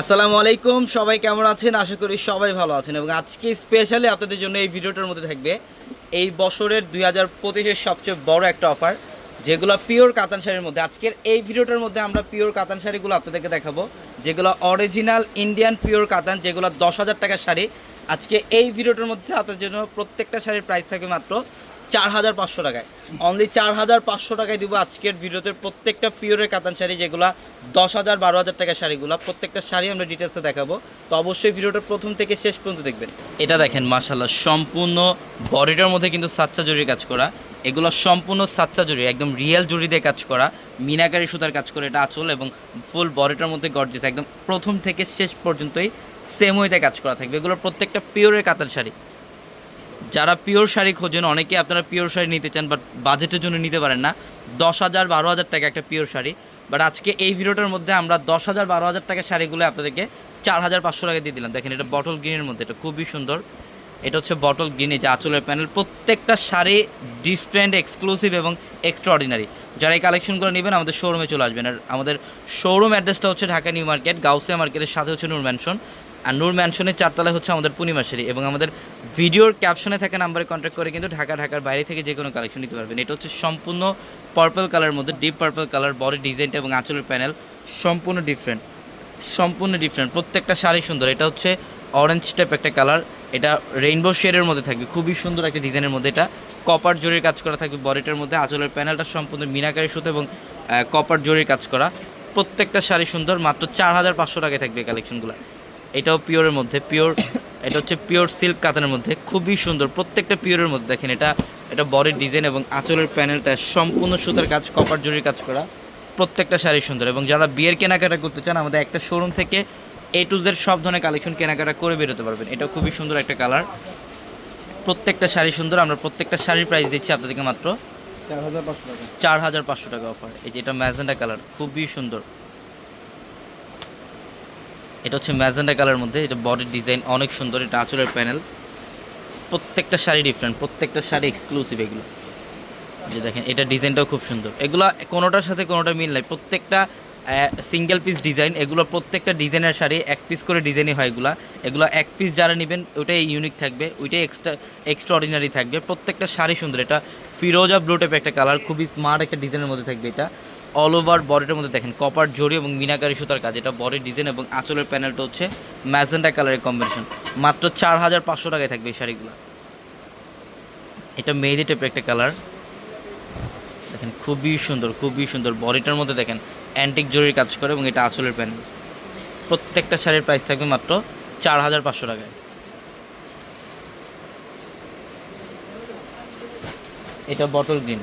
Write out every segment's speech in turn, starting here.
আসসালামু আলাইকুম, সবাই কেমন আছেন? আশা করি সবাই ভালো আছেন এবং আজকে স্পেশালি আপনাদের জন্য এই ভিডিওটার মধ্যে থাকবে এই বছরের দুই হাজার পঁচিশের সবচেয়ে বড় একটা অফার যেগুলো পিওর কাতান শাড়ির মধ্যে। আজকের এই ভিডিওটার মধ্যে আমরা পিওর কাতান শাড়িগুলো আপনাদেরকে দেখাবো, যেগুলো অরিজিনাল ইন্ডিয়ান পিওর কাতান, যেগুলো দশ হাজার টাকার শাড়ি। আজকে এই ভিডিওটার মধ্যে আপনাদের জন্য প্রত্যেকটা শাড়ির প্রাইস থাকবে মাত্র চার হাজার পাঁচশো টাকায়। অনলি চার হাজার পাঁচশো টাকায় দিব আজকের ভিডিওতে প্রত্যেকটা পিওরের কাতান শাড়ি, যেগুলো দশ হাজার বারো হাজার টাকার শাড়িগুলো। প্রত্যেকটা শাড়ি আমরা ডিটেলসে দেখাবো। তো অবশ্যই ভিডিওটা প্রথম থেকে শেষ পর্যন্ত দেখবেন। এটা দেখেন মাশাল্লাহ সম্পূর্ণ বডিটার মধ্যে কিন্তু সাচ্চা জরির কাজ করা। এগুলো সম্পূর্ণ সাচ্চা জরি একদম রিয়েল জরি দিয়ে কাজ করা। মিনাকারি সুতার কাজ করে, এটা আঁচল এবং ফুল বডিটার মধ্যে গর্জেস একদম প্রথম থেকে শেষ পর্যন্তই সেম ওয়েতে কাজ করা থাকবে। এগুলো প্রত্যেকটা পিওরের কাতান শাড়ি। যারা পিওর শাড়ি খোঁজেন, অনেকে আপনারা পিওর শাড়ি নিতে চান বাট বাজেটের জন্য নিতে পারেন না। দশ হাজার বারো হাজার টাকা একটা পিওর শাড়ি। বাট আজকে এই ভিডিওটার মধ্যে আমরা দশ হাজার বারো হাজার টাকার শাড়িগুলো আপনাদেরকে চার হাজার পাঁচশো টাকা দিয়ে দিলাম। দেখেন, এটা বটল গ্রিনের মধ্যে, এটা খুবই সুন্দর। এটা হচ্ছে বটল গ্রিনে যে আঁচলের প্যানেল প্রত্যেকটা শাড়ি ডিফারেন্ট এক্সক্লুসিভ এবং এক্সট্রা অর্ডিনারি যারা এই কালেকশনগুলো নেবেন, আমাদের শোরুমে চলে আসবেন। আর আমাদের শোরুম অ্যাড্রেসটা হচ্ছে ঢাকা নিউ মার্কেট, গাউসিয়া মার্কেটের সাথে হচ্ছে নূর ম্যানশন আর নূর ম্যানশনের চারতলায় হচ্ছে আমাদের পূর্ণিমা শাড়ি এবং আমাদের ভিডিওর ক্যাপশনে থাকা নাম্বারে কন্ট্যাক্ট করে কিন্তু ঢাকা, ঢাকার বাইরে থেকে যে কোনো কালেকশন নিতে পারবেন। এটা হচ্ছে সম্পূর্ণ পার্পল কালারের মধ্যে ডিপ পার্পল কালার বডি ডিজাইনটা এবং আঁচলের প্যানেল সম্পূর্ণ ডিফারেন্ট সম্পূর্ণ ডিফারেন্ট প্রত্যেকটা শাড়ি সুন্দর। এটা হচ্ছে অরেঞ্জ টাইপ একটা কালার এটা রেইনবো শেডের মধ্যে থাকবে। খুবই সুন্দর একটা ডিজাইনের মধ্যে এটা। কপার জরির কাজ করা থাকবে বডিটার মধ্যে। আঁচলের প্যানেলটা সম্পূর্ণ মিনাকারি সুতো এবং কপার জরির কাজ করা। প্রত্যেকটা শাড়ি সুন্দর, মাত্র চার হাজার পাঁচশো টাকায় থাকবে কালেকশনগুলো এটাও পিওরের মধ্যে পিওর এটা হচ্ছে পিওর সিল্ক কাতানের মধ্যে। খুবই সুন্দর, প্রত্যেকটা পিওরের মধ্যে দেখেন এটা এটা বডির ডিজাইন এবং আঁচলের প্যানেলটা সম্পূর্ণ সুতার কাজ কপার জরির কাজ করা। প্রত্যেকটা শাড়ি সুন্দর এবং যারা বিয়ের কেনাকাটা করতে চান, আমাদের একটা শোরুম থেকে এ টু জেড সব ধরনের কালেকশন কেনাকাটা করে বেরোতে পারবেন। এটা খুবই সুন্দর একটা কালার প্রত্যেকটা শাড়ি সুন্দর, আমরা প্রত্যেকটা শাড়ির প্রাইস দিচ্ছি আপনাদেরকে মাত্র চার হাজার পাঁচশো টাকা অফার এই যে এটা ম্যাজেন্ডা কালার খুবই সুন্দর। এটা হচ্ছে ম্যাজেন্ডা কালার মধ্যে, এটা বডির ডিজাইন অনেক সুন্দর, এটা আঁচলের প্যানেল প্রত্যেকটা শাড়ি ডিফারেন্ট প্রত্যেকটা শাড়ি এক্সক্লুসিভ এগুলো। যে দেখেন, এটা ডিজাইনটাও খুব সুন্দর। এগুলো কোনোটার সাথে কোনোটা মিল নাই। প্রত্যেকটা সিঙ্গেল পিস ডিজাইন এগুলো প্রত্যেকটা ডিজাইনের শাড়ি, এক পিস করে ডিজাইনই হয় এগুলো। এগুলো এক পিস যারা নেবেন, ওইটাই ইউনিক থাকবে, ওইটাই এক্সট্রা এক্সট্রা অর্ডিনারি থাকবে। প্রত্যেকটা শাড়ি সুন্দর, এটা ফিরোজা ব্লু টাইপের একটা কালার খুবই স্মার্ট একটা ডিজাইনের মধ্যে থাকবে এটা। অল ওভার বডিটার মধ্যে দেখেন কপার জড়ি এবং মিনাকারি সুতার কাজ, এটা বডির ডিজাইন এবং আঁচলের প্যানেলটা হচ্ছে ম্যাজেন্ডা কালারের কম্বিনেশন মাত্র চার হাজার পাঁচশো টাকায় থাকবে এই শাড়িগুলো। এটা মেহেদি টাইপের একটা কালার দেখেন, খুবই সুন্দর খুবই সুন্দর। বডিটার মধ্যে দেখেন অ্যান্টিক জরির কাজ করে এবং এটা আঁচলের প্যানেল প্রত্যেকটা শাড়ির প্রাইস থাকবে মাত্র চার হাজার পাঁচশো টাকায়। এটা বটল গ্রিন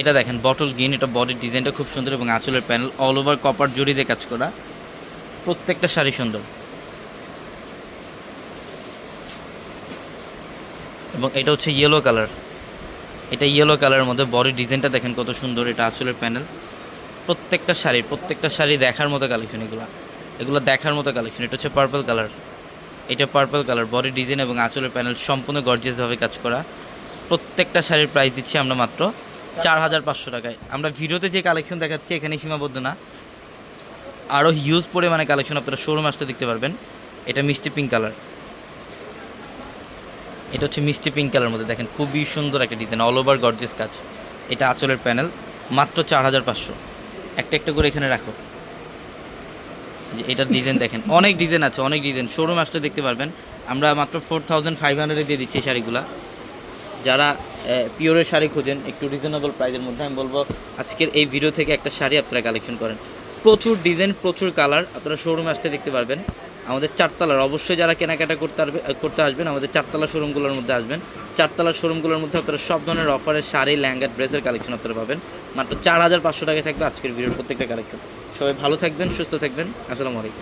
এটা দেখেন বটল গ্রিন এটা বডির ডিজাইনটা খুব সুন্দর এবং আঁচলের panel all over copper zari দিয়ে কাজ করা। প্রত্যেকটা শাড়ি সুন্দর। এবং এটা হচ্ছে ইয়েলো কালার এটা ইয়েলো কালারের মধ্যে বডির ডিজাইনটা দেখেন কত সুন্দর, এটা আঁচলের প্যানেল প্রত্যেকটা শাড়ি প্রত্যেকটা শাড়ি দেখার মতো কালেকশন এগুলো। এগুলো দেখার মতো কালেকশন এটা হচ্ছে পার্পল কালার এটা পার্পল কালার বডি ডিজাইন এবং আঁচলের প্যানেল সম্পূর্ণ গর্জিয়াসভাবে কাজ করা। প্রত্যেকটা শাড়ির প্রাইস দিচ্ছি আমরা মাত্র চার হাজার পাঁচশো টাকায়। আমরা ভিডিওতে যে কালেকশন দেখাচ্ছি এখানে সীমাবদ্ধ না। আরও হিউজ পরিমাণে কালেকশন আপনারা শোরুম আসতে দেখতে পারবেন। এটা মিষ্টি পিঙ্ক কালার এটা হচ্ছে মিষ্টি পিঙ্ক কালার মধ্যে দেখেন, খুবই সুন্দর একটা ডিজাইন অল ওভার গর্জিয়াস কাজ। এটা আঁচলের প্যানেল মাত্র চার হাজার পাঁচশো। একটা একটা করে এখানে রাখো। যে এটার ডিজাইন দেখেন, অনেক ডিজাইন আছে, অনেক ডিজাইন শোরুম আসলে দেখতে পারবেন। আমরা মাত্র ফোর থাউজেন্ড ফাইভ হান্ড্রেডে দিয়ে দিচ্ছি শাড়িগুলো। যারা পিওরের শাড়ি খোঁজেন, একটু রিজনেবল প্রাইসের মধ্যে আমি বলব, আজকের এই ভিডিও থেকে একটা শাড়ি আপনারা কালেকশন করেন। প্রচুর ডিজাইন প্রচুর কালার আপনারা শোরুমে আসতে দেখতে পারবেন। আমাদের চারতলার, অবশ্যই যারা কেনাকাটা করতে করতে আসবেন, আমাদের চারতলা শোরুমগুলোর মধ্যে আসবেন। চারতলা শোরুমগুলোর মধ্যে আপনারা সব ধরনের অফারের শাড়ি ল্যাঙ্গা ড্রেসের কালেকশন আপনারা পাবেন। মাত্র চার হাজার পাঁচশো টাকায় থাকবে আজকের ভিডিওর প্রত্যেকটা কালেকশন সবাই ভালো থাকবেন, সুস্থ থাকবেন। আসসালামু আলাইকুম।